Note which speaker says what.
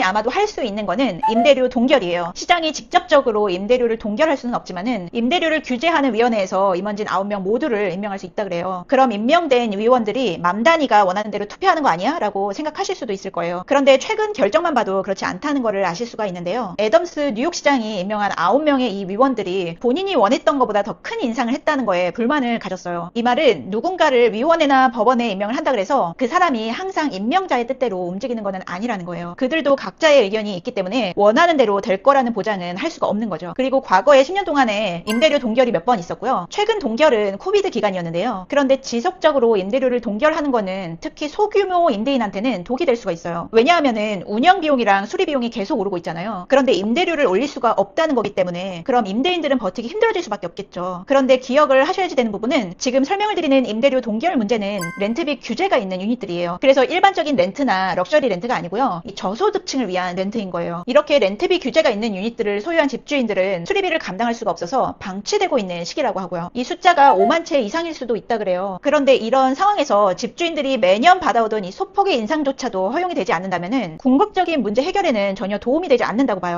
Speaker 1: 아마도 할 수 있는 거는 임대료 동결이에요. 시장이 직접적으로 임대료를 동결할 수는 없지만은 임대료를 규제하는 위원회에서 임원진 9명 모두를 임명할 수 있다 그래요. 그럼 임명된 위원들이 맘단이가 원하는 대로 투표하는 거 아니야? 라고 생각하실 수도 있을 거예요. 그런데 최근 결정만 봐도 그렇지 않다는 거를 아실 수가 있는데요. 애덤스 뉴욕시장이 임명한 9명의 이 위원들이 본인이 원했던 것보다 더 큰 인상을 했다는 거에 불만을 가졌어요. 이 말은 누군가를 위원회나 법원에 임명을 한다 그래서 그 사람이 항상 임명자의 뜻대로 움직이는 거는 아니라는 거예요. 그들도 각자의 의견이 있기 때문에 원하는 대로 될 거라는 보장은 할 수가 없는 거죠. 그리고 과거에 10년 동안에 임대료 동결이 몇 번 있었고요. 최근 동결은 코비드 기간이었는데요. 그런데 지속적으로 임대료를 동결하는 거는 특히 소규모 임대인한테는 독이 될 수가 있어요. 왜냐하면은 운영 비용이랑 수리 비용이 계속 오르고 있잖아요. 그런데 임대료를 올릴 수가 없다는 거기 때문에 그럼 임대인들은 버티기 힘들어질 수밖에 없겠죠. 그런데 기억을 하셔야지 되는 부분은 지금 설명을 드리는 임대료 동결 문제는 렌트비 규제가 있는 유닛들이에요. 그래서 일반적인 렌트나 럭셔리 렌트가 아니고요. 이 저소득층 을 위한 렌트인 거예요. 이렇게 렌트비 규제가 있는 유닛들을 소유한 집주인들은 수리비를 감당할 수가 없어서 방치되고 있는 시기라고 하고요. 이 숫자가 5만 채 이상일 수도 있다 그래요. 그런데 이런 상황에서 집주인들이 매년 받아오던 이 소폭의 인상조차도 허용이 되지 않는다면은 궁극적인 문제 해결에는 전혀 도움이 되지 않는다고 봐요.